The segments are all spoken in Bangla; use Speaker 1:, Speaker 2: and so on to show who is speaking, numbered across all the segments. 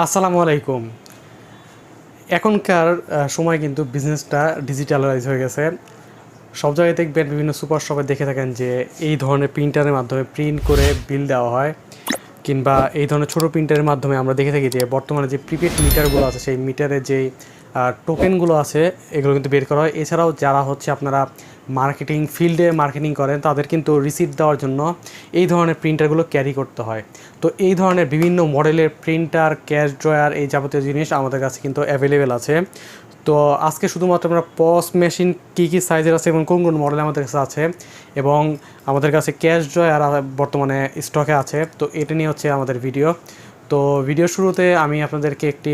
Speaker 1: আসসালামু আলাইকুম। এখনকার সময় কিন্তু বিজনেসটা ডিজিটালাইজ হয়ে গেছে। সব জায়গায় দেখবেন বিভিন্ন সুপার শপে দেখে থাকেন যে এই ধরনের প্রিন্টারের মাধ্যমে প্রিন্ট করে বিল দেওয়া হয়, কিংবা এই ধরনের ছোটো প্রিন্টারের মাধ্যমে আমরা দেখে থাকি যে বর্তমানে যে প্রিপেড মিটারগুলো আছে, সেই মিটারে যেই টোকেনগুলো আছে, এগুলো কিন্তু বের করা হয়। এছাড়াও যারা হচ্ছে আপনারা মার্কেটিং ফিল্ডে মার্কেটিং করেন, তাদের কিন্তু রিসিট দেওয়ার জন্য এই ধরনের প্রিন্টারগুলো ক্যারি করতে হয়। তো এই ধরনের বিভিন্ন মডেলের প্রিন্টার ক্যাশ ড্রয়ার এই যাবতীয় জিনিস আমাদের কাছে কিন্তু অ্যাভেলেবেল আছে। তো আজকে শুধুমাত্র আমরা পস মেশিন কী কী সাইজের আছে এবং কোন কোন মডেল আমাদের কাছে আছে এবং আমাদের কাছে ক্যাশ ড্রয়ার বর্তমানে স্টকে আছে। তো এটা নিয়ে হচ্ছে আমাদের ভিডিও তো ভিডিও শুরুতে আমি আপনাদেরকে একটি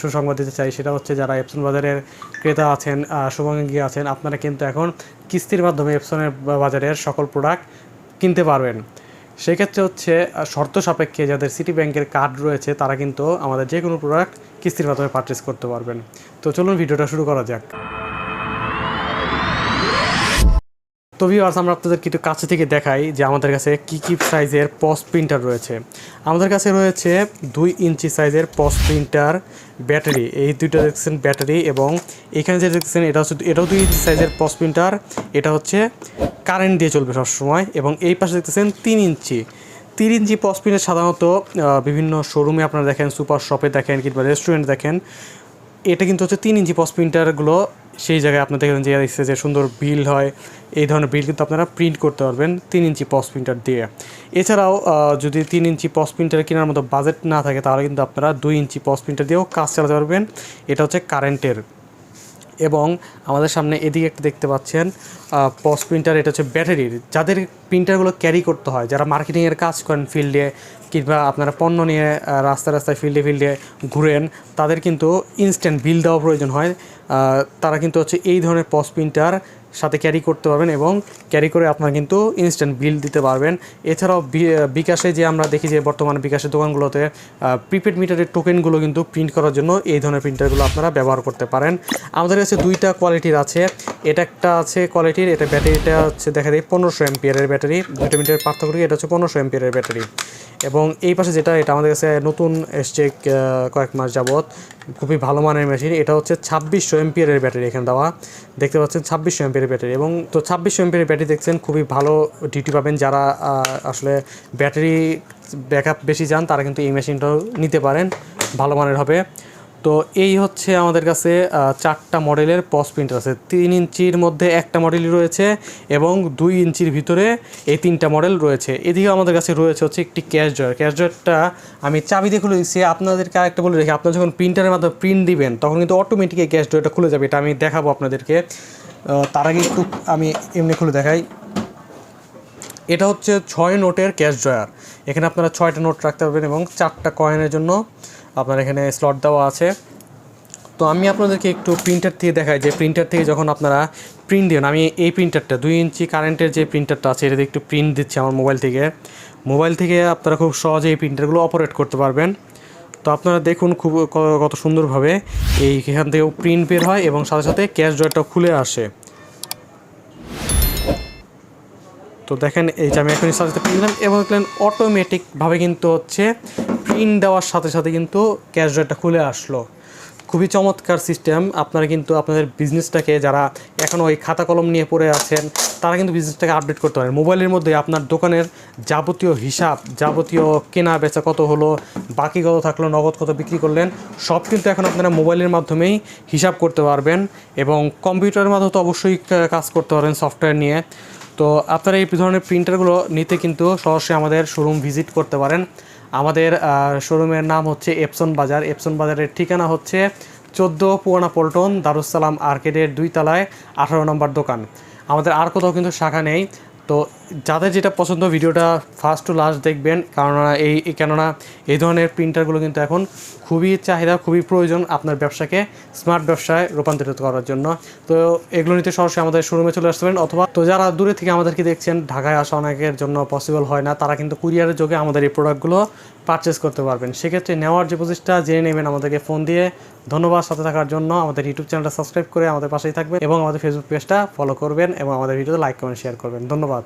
Speaker 1: সুসংবাদ দিতে চাই। সেটা হচ্ছে যারা এপসন বাজারের ক্রেতা আছেন শুভাঙ্গী আছেন, আপনারা কিন্তু এখন কিস্তির মাধ্যমে এপসনের বাজারের সকল প্রোডাক্ট কিনতে পারবেন। সেক্ষেত্রে হচ্ছে শর্ত সাপেক্ষে যাদের সিটি ব্যাংকের কার্ড রয়েছে, তারা কিন্তু আমাদের যে কোনো প্রোডাক্ট কিস্তির মাধ্যমে পারচেস করতে পারবেন। তো চলুন ভিডিওটা শুরু করা যাক। তো ভিউয়ার্স আমরা আপনাদের একটু কাছে থেকে দেখাই যে আমাদের কাছে কী কী সাইজের পস প্রিন্টার রয়েছে। আমাদের কাছে রয়েছে দুই ইঞ্চি সাইজের পস প্রিন্টার ব্যাটারি এই দুইটা দেখছেন ব্যাটারি এবং এখানে যে দেখছেন, এটা হচ্ছে, এটাও দুই ইঞ্চি সাইজের পস প্রিন্টার এটা হচ্ছে কারেন্ট দিয়ে চলবে সবসময় এবং এই পাশে দেখতেছেন তিন ইঞ্চি। তিন ইঞ্চি পস প্রিন্টার সাধারণত বিভিন্ন শোরুমে আপনারা দেখেন সুপার শপে দেখেন কিংবা রেস্টুরেন্ট দেখেন। এটা কিন্তু হচ্ছে তিন ইঞ্চি পস প্রিন্টারগুলো সেই জায়গায় আপনার দেখবেন যে দেখছে যে সুন্দর বিল হয়, এই ধরনের বিল কিন্তু আপনারা প্রিন্ট করতে পারবেন তিন ইঞ্চি পস প্রিন্টার দিয়ে। এছাড়াও যদি তিন ইঞ্চি পস প্রিন্টার কেনার মতো বাজেট না থাকে, তাহলে কিন্তু আপনারা দুই ইঞ্চি পস প্রিন্টার দিয়েও কাজ চালাতে পারবেন। এটা হচ্ছে কারেন্টের এবং আমাদের সামনে এদিকে একটা দেখতে পাচ্ছেন পস প্রিন্টার এটা হচ্ছে ব্যাটারির যাদের প্রিন্টারগুলো ক্যারি করতে হয়, যারা মার্কেটিংয়ের কাজ করেন ফিল্ডে কিংবা আপনারা পণ্য নিয়ে রাস্তা রাস্তায় ফিল্ডে ফিল্ডে ঘুরেন, তাদের কিন্তু ইনস্ট্যান্ট বিল দেওয়া প্রয়োজন হয়। তারা কিন্তু হচ্ছে এই ধরনের পস প্রিন্টার সাথে ক্যারি করতে পারবেন এবং ক্যারি করে আপনারা কিন্তু ইনস্ট্যান্ট বিল দিতে পারবেন। এছাড়াও বিকাশে যে আমরা দেখি যে বর্তমানে বিকাশের দোকানগুলোতে প্রিপেড মিটারের টোকেনগুলো কিন্তু প্রিন্ট করার জন্য এই ধরনের প্রিন্টারগুলো আপনারা ব্যবহার করতে পারেন। আমাদের কাছে দুইটা কোয়ালিটির আছে। এটা একটা আছে কোয়ালিটির এটা ব্যাটারিটা হচ্ছে, দেখা যায় পনেরোশো এমপিয়ারের ব্যাটারি। দুটো মিটারের পার্থক্য এটা হচ্ছে পনেরোশো এমপিয়ারের ব্যাটারি। এবং এই পাশে যেটা, এটা আমাদের কাছে নতুন এসছে কয়েক মাস যাবৎ, খুবই ভালো মানের মেশিন এটা হচ্ছে ছাব্বিশশো এমপিয়ারের ব্যাটারি এখানে দেওয়া। দেখতে পাচ্ছেন ছাব্বিশশো এমপিয়ারের ব্যাটারি। এবং তো ছাব্বিশশো এমপিয়ারের ব্যাটারি দেখছেন, খুবই ভালো ডিউটি পাবেন যারা আসলে ব্যাটারি ব্যাকআপ বেশি যান তারা কিন্তু এই মেশিনটাও নিতে পারেন, ভালো মানের হবে। তো এই হচ্ছে আমাদের কাছে চারটা মডেলের পস প্রিন্টার আছে। তিন ইঞ্চির মধ্যে একটা মডেলই রয়েছে এবং দুই ইঞ্চির ভিতরে এই তিনটা মডেল রয়েছে। এদিকে আমাদের কাছে রয়েছে হচ্ছে একটি ক্যাশ ড্রয়ার। ক্যাশ ড্রয়ারটা আমি চাবি দিয়ে খুলে দিচ্ছি। আপনাদেরকে আরেকটা বলে রেখে, আপনারা যখন প্রিন্টারের মাধ্যমে প্রিন্ট দিবেন, তখন কিন্তু অটোমেটিক এই ক্যাশ ড্রয়ারটা খুলে যাবে। এটা আমি দেখাবো আপনাদেরকে। তার আগে একটু আমি এমনি খুলে দেখাই। এটা হচ্ছে ছয় নোটের ক্যাশ ড্রয়ার। এখানে আপনারা ছয়টা নোট রাখতে পারবেন এবং চারটা কয়েনের জন্য আপনার এখানে স্লট দেওয়া আছে। তো আমি আপনাদেরকে একটু প্রিন্টার থেকে দেখাই যে প্রিন্টার থেকে যখন আপনারা প্রিন্ট দিন আমি এই প্রিন্টারটা দুই ইঞ্চি কারেন্টের যে প্রিন্টারটা আছে, এটা দিয়ে একটু প্রিন্ট দিচ্ছি আমার মোবাইল থেকে। মোবাইল থেকে আপনারা খুব সহজে এই প্রিন্টারগুলো অপারেট করতে পারবেন। তো আপনারা দেখুন খুব কত সুন্দরভাবে এই এখান থেকেও প্রিন্ট বের হয় এবং সাথে সাথে ক্যাশ ড্রয়ারটাও খুলে আসে। তো দেখেন, এই যে আমি এখনই সাথে প্রিন্ট দিলাম, এবং দেখলেন অটোমেটিকভাবে কিন্তু হচ্ছে প্রিন্ট দেওয়ার সাথে সাথে কিন্তু ক্যাশ ড্রয়ারটা খুলে আসলো। খুবই চমৎকার সিস্টেম আপনারা কিন্তু আপনাদের বিজনেসটাকে যারা এখনও ওই খাতা কলম নিয়ে পড়ে আছেন, তারা কিন্তু বিজনেসটাকে আপডেট করতে পারেন। মোবাইলের মধ্যে আপনার দোকানের যাবতীয় হিসাব, যাবতীয় কেনা বেচা কত হলো, বাকি কত থাকল, নগদ কত বিক্রি করলেন, সব কিন্তু এখন আপনারা মোবাইলের মাধ্যমেই হিসাব করতে পারবেন এবং কম্পিউটারের মাধ্যমে তো অবশ্যই কাজ করতে পারবেন সফটওয়্যার নিয়ে। তো আপনারা এই ধরনের প্রিন্টারগুলো নিতে কিন্তু সরাসরি আমাদের শোরুম ভিজিট করতে পারেন। আমাদের শোরুমের নাম হচ্ছে এপসন বাজার এপসন বাজারের ঠিকানা হচ্ছে চোদ্দ পুয়ানা পল্টন দারুসালাম আর্কেডের দুই তলায়, আঠারো নম্বর দোকান। আমাদের আর কোথাও কিন্তু শাখা নেই। তো যাদের যেটা পছন্দ, ভিডিওটা ফার্স্ট টু লাস্ট দেখবেন। কেননা এই কেননা এই ধরনের প্রিন্টারগুলো কিন্তু এখন খুবই চাহিদা, খুবই প্রয়োজন আপনার ব্যবসাকে স্মার্ট ব্যবসায় রূপান্তরিত করার জন্য। তো এগুলো নিতে সরাসরি আমাদের শোরুমে চলে আসতে পারেন অথবা তো যারা দূরে থেকে আমাদেরকে দেখছেন, ঢাকায় আসা অনেকের জন্য পসিবল হয় না, তারা কিন্তু কুরিয়ারের যোগে আমাদের এই প্রোডাক্টগুলো পারচেস করতে পারবেন। সেক্ষেত্রে নেওয়ার যে প্রচেষ্টা, জেনে নেবেন আমাদেরকে ফোন দিয়ে। ধন্যবাদ সাথে থাকার জন্য। আমাদের ইউটিউব চ্যানেলটা সাবস্ক্রাইব করে আমাদের পাশেই থাকবেন এবং আমাদের ফেসবুক পেজটা ফলো করবেন এবং আমাদের ভিডিওতে লাইক কমেন্ট শেয়ার করবেন। ধন্যবাদ।